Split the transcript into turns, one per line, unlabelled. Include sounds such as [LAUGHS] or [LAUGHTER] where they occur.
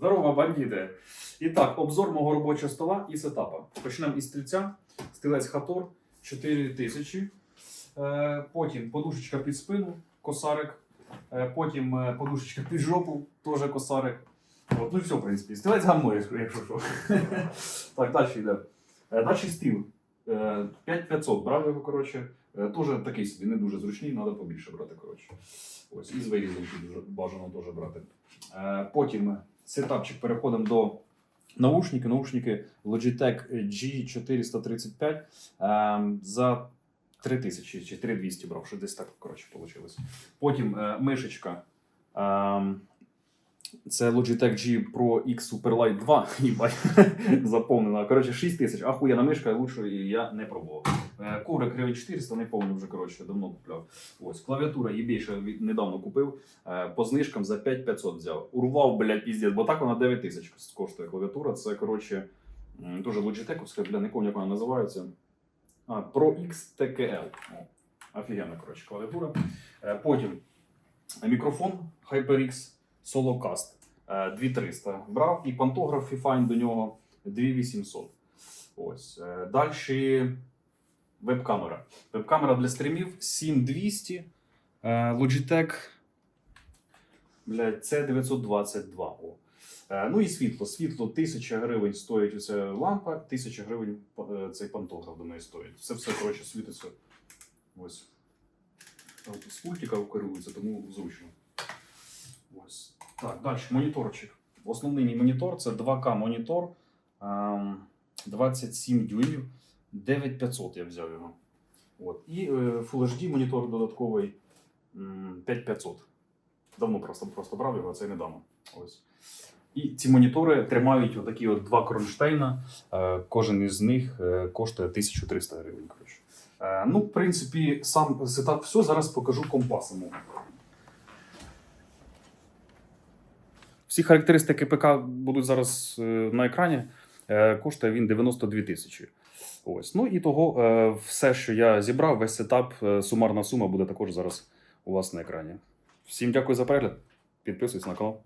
Здорово, бандити! І так, обзор мого робочого стола і сетапа. Почнемо із стільця. Стілець Хатор 4000. Е, потім подушечка під спину, косарик. Е, потім е, подушечка під жопу, теж косарик. От, ну і все, в принципі. Стілець гамує, якщо що. [LAUGHS] так, далі йде. Далі стіл. Е, 5500 брав його, коротше. Теж такий собі, не дуже зручний, треба побільше брати, коротше. Ось, і з вирізом бажано теж брати. Потім сетапчик переходимо до наушники. Наушники Logitech G435 е, за 3000 чи 3200 брав, що десь так коротше вийшло. Потім е, мишечка. Це Logitech G Pro X Superlight 2, [LAUGHS] їбать, [LAUGHS] заповнена. Коротше, 6 тисяч. Ахуєна мишка, лучшої я не пробував. Е, Коврик гривень 400, не повний вже, коротше, давно купляв. Ось, клавіатура від- недавно купив. Е, По знижкам за 5500 взяв. Урвав, блядь, піздець, бо так вона 9000 коштує клавіатура. Це, коротше, дуже Logitech, бля, не пам'ятаю, як вона називається. А, Pro X TKL. Офігенна, коротше, клавіатура. Е, Потім мікрофон HyperX Solocast е, 2300 брав і пантограф Fifine до нього 2800. Ось. Далі веб-камера. Веб-камера для стрімів 7200. Е, Logitech блядь, C922. О. Е, Ну і світло. Світло 1000 гривень стоїть оця лампа, 1000 гривень е, цей пантограф до неї стоїть. Все все коротше світиться. Ось. З пультика керується, тому зручно. Так, далі моніторчик. Основний мій монітор це 2К монітор. ем, 27 дюймів. 9500 я взяв його. От. І е, Full HD монітор додатковий 5500. Давно просто, просто брав його, а це недавно. Ось. І ці монітори тримають отакі от два кронштейна. Е, Кожен із них е, коштує 1300 гривень. Ну, в принципі, сам сетап все. Зараз покажу компасом. Всі характеристики ПК будуть зараз е, на екрані. Е, Коштує він 92 тисячі. Ось. Ну і того, е, все, що я зібрав, весь сетап, сумарна сума буде також зараз у вас на екрані. Всім дякую за перегляд. Підписуйтесь на канал.